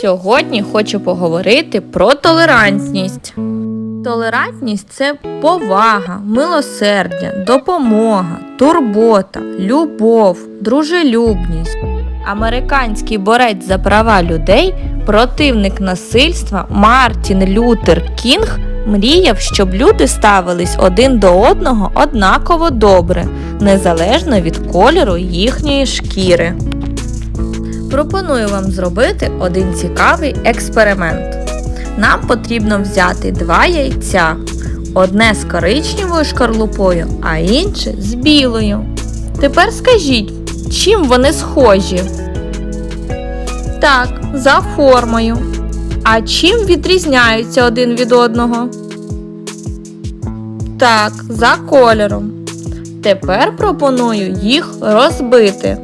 Сьогодні хочу поговорити про толерантність. Толерантність це повага, милосердя, допомога, турбота, любов, дружелюбність. Американський борець за права людей, противник насильства Мартін Лютер Кінг мріяв, щоб люди ставились один до одного однаково добре, незалежно від кольору їхньої шкіри. Пропоную вам зробити один цікавий експеримент. Нам потрібно взяти два яйця, одне з коричневою шкарлупою, а інше з білою. Тепер скажіть, чим вони схожі? Так, за формою. А чим відрізняються один від одного? Так, за кольором. Тепер пропоную їх розбити.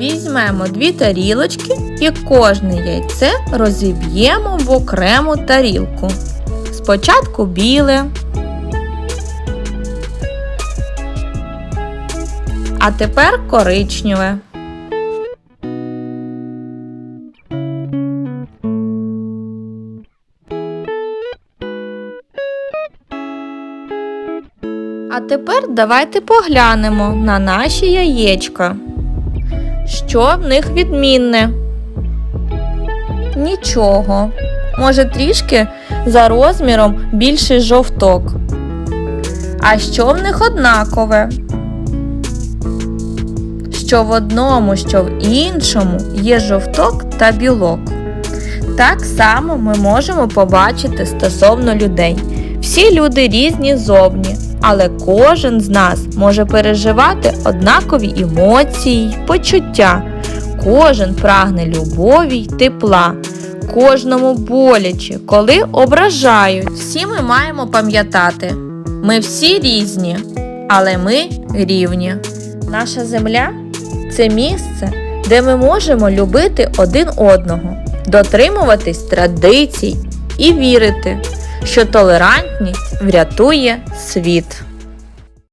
Візьмемо дві тарілочки і кожне яйце розіб'ємо в окрему тарілку. Спочатку біле. А тепер коричневе. А тепер давайте поглянемо на наші яєчка. Що в них відмінне? Нічого. Може, трішки за розміром більший жовток. А що в них однакове? Що в одному, що в іншому є жовток та білок. Так само ми можемо побачити стосовно людей. Всі люди різні зовні, але кожен з нас може переживати однакові емоції, почуття. Кожен прагне любові й тепла, кожному боляче, коли ображають. Всі ми маємо пам'ятати, ми всі різні, але ми рівні. Наша земля це місце, де ми можемо любити один одного, дотримуватись традицій і вірити, що толерантність врятує світ.